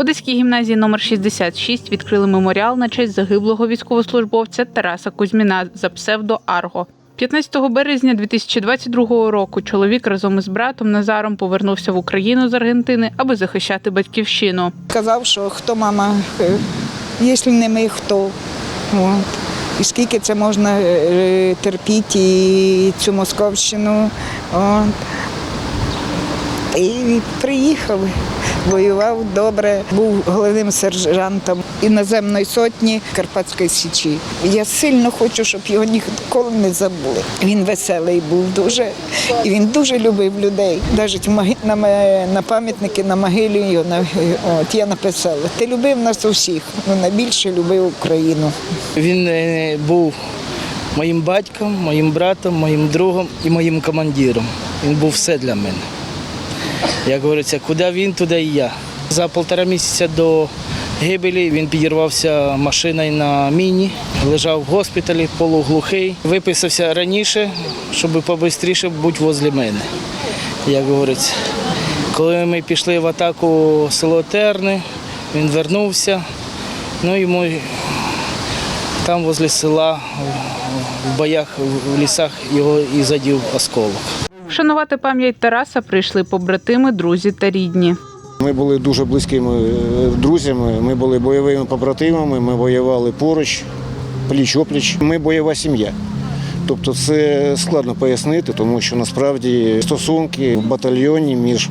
Одеській гімназії номер 66 відкрили меморіал на честь загиблого військовослужбовця Тараса Кузьміна за псевдо Арго. 15 березня 2022 року чоловік разом із братом Назаром повернувся в Україну з Аргентини, аби захищати батьківщину. Казав, що хто мама, е, якщо не ми, хто. От. І скільки це можна е, терпіти і цю Московщину. От. І приїхав, воював добре, був головним сержантом іноземної сотні Карпатської Січі. Я сильно хочу, щоб його ніколи не забули. Він веселий був дуже, і він дуже любив людей. Навіть на, пам'ятники на могилі його от, я написала. Ти любив нас усіх, але найбільше любив Україну. Він е, був моїм батьком, моїм братом, моїм другом і моїм командиром. Він був все для мене. Як говориться, куди він, туди і я. За півтора місяця до гибелі він підірвався машиною на міні, лежав в госпіталі, полуглухий. Виписався раніше, щоб побистріше бути возле мене. Як говориться. Коли ми пішли в атаку село Терни, він вернувся. Ну, йому там возле села в боях в лісах його і задів осколок. Вшанувати пам'ять Тараса прийшли побратими, друзі та рідні. Ми були дуже близькими е, друзями, ми були бойовими побратимами, ми воювали поруч, пліч-опліч. Ми бойова сім'я. Тобто це складно пояснити, тому що насправді стосунки в батальйоні між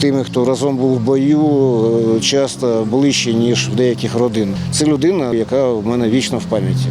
тими, хто разом був в бою, е, часто ближчі, ніж в деяких родин. Це людина, яка в мене вічно в пам'яті.